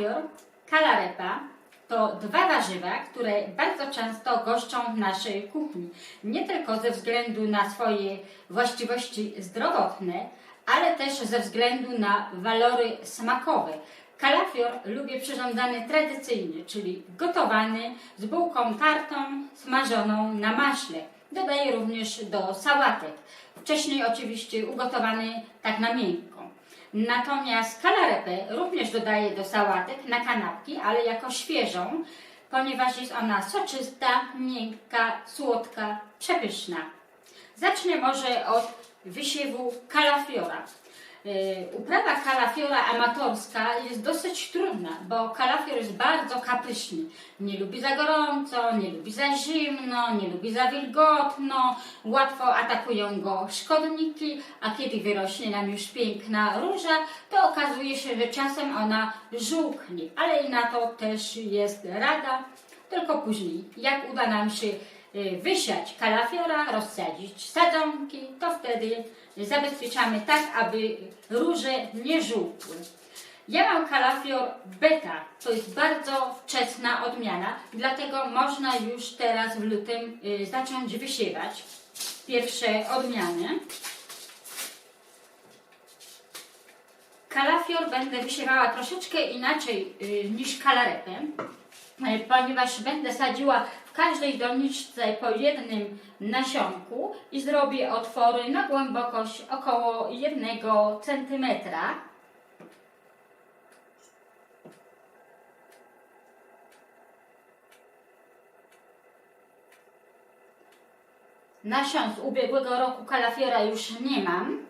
Kalafior, kalarepa to dwa warzywa, które bardzo często goszczą w naszej kuchni. Nie tylko ze względu na swoje właściwości zdrowotne, ale też ze względu na walory smakowe. Kalafior lubię przyrządzany tradycyjnie, czyli gotowany z bułką tartą smażoną na maśle. Dodaję również do sałatek. Wcześniej oczywiście ugotowany tak na miękko. Natomiast kalarepę również dodaję do sałatek na kanapki, ale jako świeżą, ponieważ jest ona soczysta, miękka, słodka, przepyszna. Zacznę może od wysiewu kalafiora. Yy, Uprawa kalafiora amatorska jest dosyć trudna, bo kalafior jest bardzo kapryśny. Nie lubi za gorąco, nie lubi za zimno, nie lubi za wilgotno, łatwo atakują go szkodniki, a kiedy wyrośnie nam już piękna róża, to okazuje się, że czasem ona żółknie, ale i na to też jest rada, tylko później, jak uda nam się y, wysiać kalafiora, rozsadzić sadzonki, to wtedy zabezpieczamy tak, aby róże nie żółkły. Ja mam kalafior beta, to jest bardzo wczesna odmiana, dlatego można już teraz w lutym y, zacząć wysiewać pierwsze odmiany. Kalafior będę wysiewała troszeczkę inaczej y, niż kalarepę, y, ponieważ będę sadziła każdej doniczce po jednym nasionku i zrobię otwory na głębokość około 1 cm. Nasion z ubiegłego roku kalafiora już nie mam.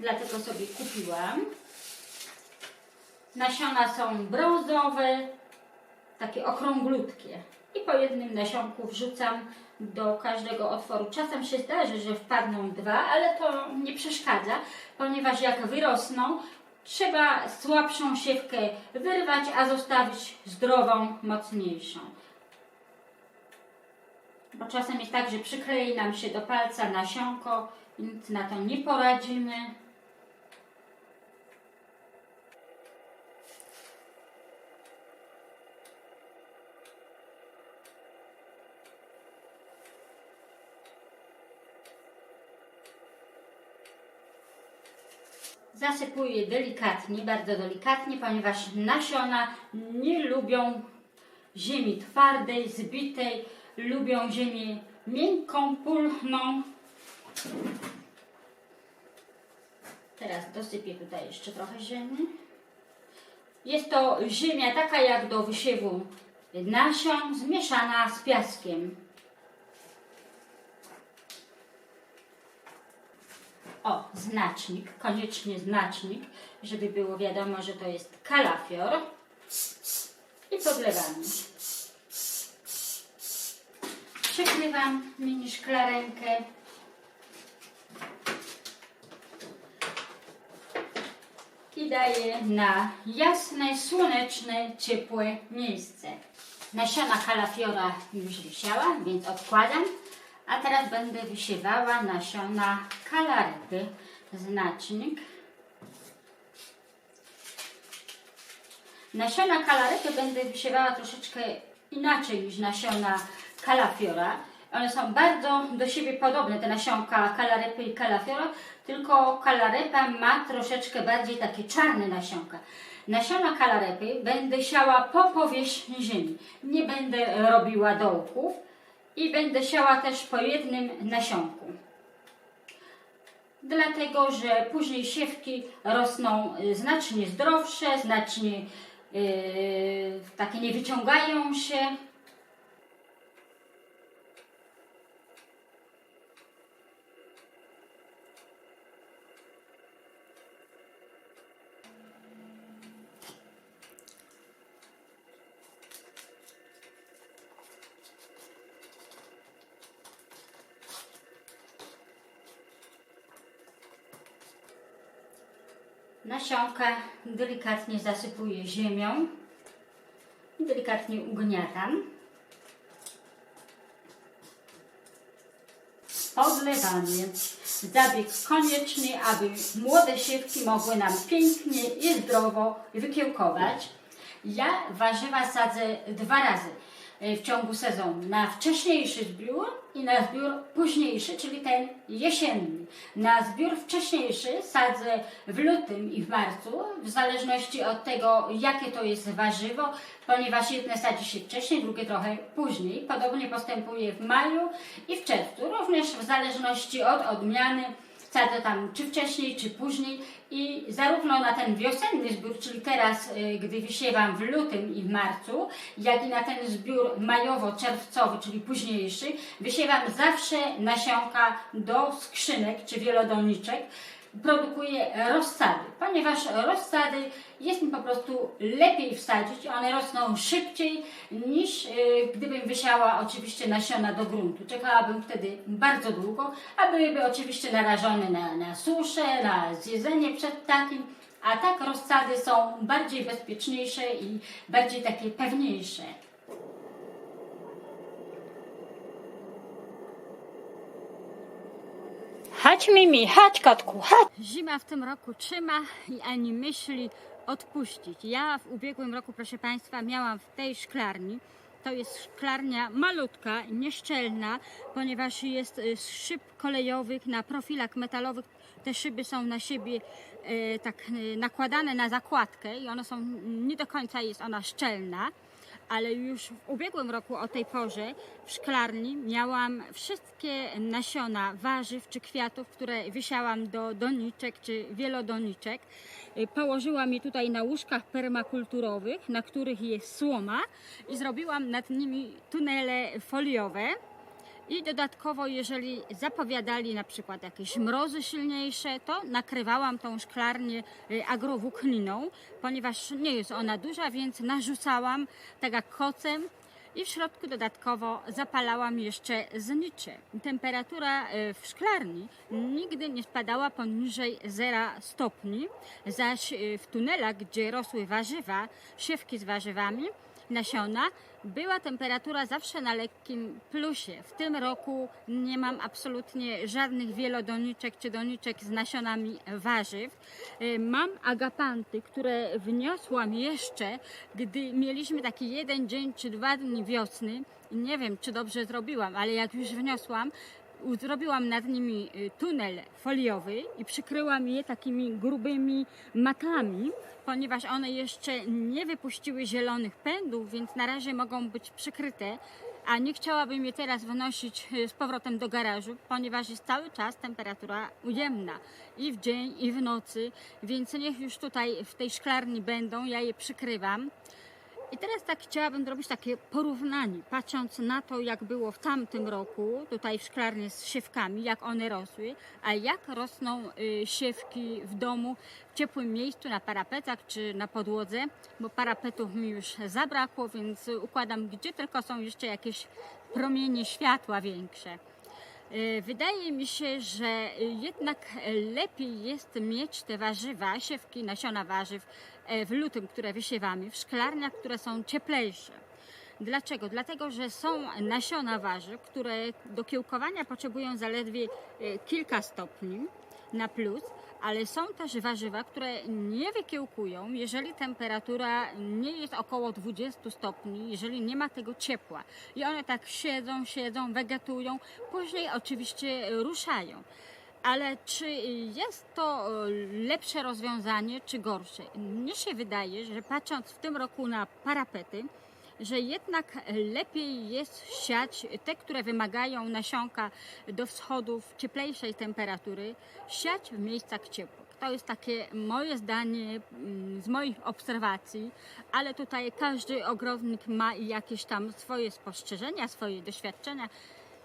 Dlatego sobie kupiłam. Nasiona są brązowe, takie okrąglutkie. I po jednym nasionku wrzucam do każdego otworu. Czasem się zdarzy, że wpadną dwa, ale to nie przeszkadza, ponieważ jak wyrosną, trzeba słabszą siewkę wyrwać, a zostawić zdrową, mocniejszą. Bo czasem jest tak, że przyklei nam się do palca nasionko, nic na to nie poradzimy. Zasypuję delikatnie, bardzo delikatnie, ponieważ nasiona nie lubią ziemi twardej, zbitej, lubią ziemię miękką, pulchną. Teraz dosypię tutaj jeszcze trochę ziemi. Jest to ziemia taka jak do wysiewu nasion, zmieszana z piaskiem. O, znacznik, koniecznie znacznik, żeby było wiadomo, że to jest kalafior. I podlewamy. Przykrywam mini szklarenkę. I daję na jasne, słoneczne, ciepłe miejsce. Nasiona kalafiora już wysiałam, więc odkładam. A teraz będę wysiewała nasiona kalarety. Znacznik. Nasiona kalarety będę wysiewała troszeczkę inaczej niż nasiona kalafiora. One są bardzo do siebie podobne, te nasionka kalarepy i kalafiora, tylko kalarepa ma troszeczkę bardziej takie czarne nasionka. Nasiona kalarepy będę siała po powierzchni ziemi. Nie będę robiła dołków i będę siała też po jednym nasionku. Dlatego, że później siewki rosną y, znacznie zdrowsze, znacznie yy, takie nie wyciągają się. Nasionka delikatnie zasypuję ziemią i delikatnie ugniatam. Podlewanie. zabieg konieczny, aby młode siewki mogły nam pięknie i zdrowo wykiełkować. Ja warzywa sadzę dwa razy w ciągu sezonu. Na wcześniejszy zbiór i na zbiór późniejszy, czyli ten jesienny. Na zbiór wcześniejszy sadzę w lutym i w marcu, w zależności od tego, jakie to jest warzywo, ponieważ jedne sadzi się wcześniej, drugie trochę później. Podobnie postępuje w maju i w czerwcu, również w zależności od odmiany sadzę tam czy wcześniej, czy później i zarówno na ten wiosenny zbiór, czyli teraz, y, gdy wysiewam w lutym i w marcu, jak i na ten zbiór majowo-czerwcowy, czyli późniejszy, wysiewam zawsze nasionka do skrzynek czy wielodoniczek. Produkuję rozsady, ponieważ rozsady jest mi po prostu lepiej wsadzić, one rosną szybciej niż y, gdybym wysiała oczywiście nasiona do gruntu. Czekałabym wtedy bardzo długo, a byłyby oczywiście narażone na, na suszę, na zjedzenie przed ptakiem, a tak rozsady są bardziej bezpieczniejsze i bardziej takie pewniejsze. Chodź Mimi, chodź kotku, chodź. Zima w tym roku trzyma i ani myśli odpuścić. Ja w ubiegłym roku, proszę Państwa, miałam w tej szklarni. To jest szklarnia malutka, nieszczelna, ponieważ jest y, z szyb kolejowych na profilach metalowych. Te szyby są na siebie e, tak e, nakładane na zakładkę i one są, nie do końca jest ona szczelna ale już w ubiegłym roku o tej porze w szklarni miałam wszystkie nasiona warzyw czy kwiatów, które wysiałam do doniczek czy wielodoniczek. Y, Położyłam je tutaj na łóżkach permakulturowych, na których jest słoma i zrobiłam nad nimi tunele foliowe. I dodatkowo, jeżeli zapowiadali na przykład jakieś mrozy silniejsze, to nakrywałam tą szklarnię y, agrowłókniną, ponieważ nie jest ona duża, więc narzucałam tak jak kocem i w środku dodatkowo zapalałam jeszcze znicze. Temperatura y, w szklarni nigdy nie spadała poniżej 0 stopni, zaś y, w tunelach, gdzie rosły warzywa, siewki z warzywami, nasiona, była temperatura zawsze na lekkim plusie. W tym roku nie mam absolutnie żadnych wielodoniczek czy doniczek z nasionami warzyw. Y, Mam agapanty, które wniosłam jeszcze, gdy mieliśmy taki jeden dzień czy dwa dni wiosny. Nie wiem, czy dobrze zrobiłam, ale jak już wniosłam, zrobiłam nad nimi y, tunel foliowy i przykryłam je takimi grubymi matami, ponieważ one jeszcze nie wypuściły zielonych pędów, więc na razie mogą być przykryte. A nie chciałabym je teraz wynosić y, z powrotem do garażu, ponieważ jest cały czas temperatura ujemna i w dzień, i w nocy, więc niech już tutaj w tej szklarni będą, ja je przykrywam. I teraz tak chciałabym zrobić takie porównanie, patrząc na to, jak było w tamtym roku, tutaj w szklarni z siewkami, jak one rosły, a jak rosną y, siewki w domu, w ciepłym miejscu, na parapetach czy na podłodze, bo parapetów mi już zabrakło, więc układam, gdzie tylko są jeszcze jakieś promienie światła większe. E, Wydaje mi się, że jednak lepiej jest mieć te warzywa, siewki, nasiona warzyw e, w lutym, które wysiewamy, w szklarniach, które są cieplejsze. Dlaczego? Dlatego, że są nasiona warzyw, które do kiełkowania potrzebują zaledwie e, kilka stopni na plus, ale są też warzywa, które nie wykiełkują, jeżeli temperatura nie jest około 20 stopni, jeżeli nie ma tego ciepła. I one tak siedzą, siedzą, wegetują, później oczywiście ruszają. Ale czy jest to lepsze rozwiązanie, czy gorsze? Mnie się wydaje, że patrząc w tym roku na parapety, że jednak lepiej jest siać te, które wymagają nasionka do wschodów cieplejszej temperatury, siać w miejscach ciepłych. To jest takie moje zdanie mm, z moich obserwacji, ale tutaj każdy ogrodnik ma jakieś tam swoje spostrzeżenia, swoje doświadczenia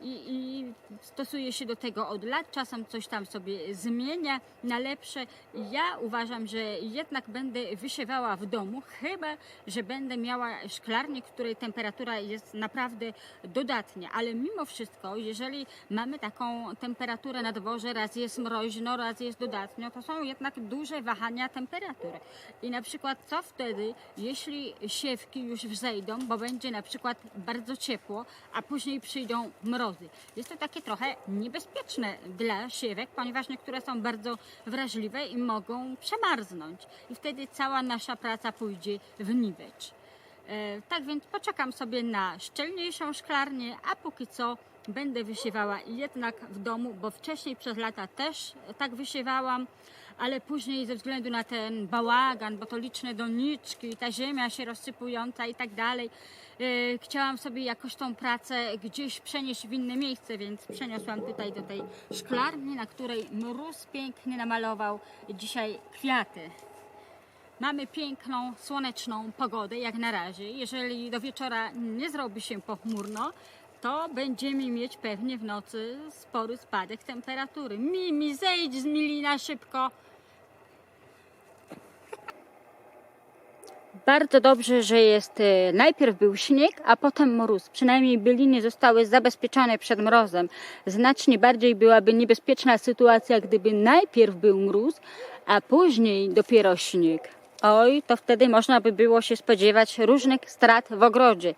i, i stosuje się do tego od lat, czasem coś tam sobie zmienia na lepsze. Ja uważam, że jednak będę wysiewała w domu, chyba że będę miała szklarnię, której temperatura jest naprawdę dodatnia, ale mimo wszystko, jeżeli mamy taką temperaturę na dworze, raz jest mroźno, raz jest dodatnio, to są jednak duże wahania temperatury. I na przykład co wtedy, jeśli siewki już wzejdą, bo będzie na przykład bardzo ciepło, a później przyjdą mrozy. Jest to takie trochę niebezpieczne dla siewek, ponieważ niektóre są bardzo wrażliwe i mogą przemarznąć. I wtedy cała nasza praca pójdzie w niwecz. E, Tak więc poczekam sobie na szczelniejszą szklarnię, a póki co będę wysiewała jednak w domu, bo wcześniej przez lata też tak wysiewałam, ale później ze względu na ten bałagan, bo to liczne doniczki, ta ziemia się rozsypująca i tak dalej, e, chciałam sobie jakoś tą pracę gdzieś przenieść w inne miejsce, więc przeniosłam tutaj do tej szklarni, na której mróz piękny namalował dzisiaj kwiaty. Mamy piękną, słoneczną pogodę jak na razie. Jeżeli do wieczora nie zrobi się pochmurno, to będziemy mieć pewnie w nocy spory spadek temperatury. Mimi, zejdź z Milina szybko. Bardzo dobrze, że jest e, najpierw był śnieg, a potem mróz. Przynajmniej byliny zostały zabezpieczone przed mrozem. Znacznie bardziej byłaby niebezpieczna sytuacja, gdyby najpierw był mróz, a później dopiero śnieg. Oj, to wtedy można by było się spodziewać różnych strat w ogrodzie.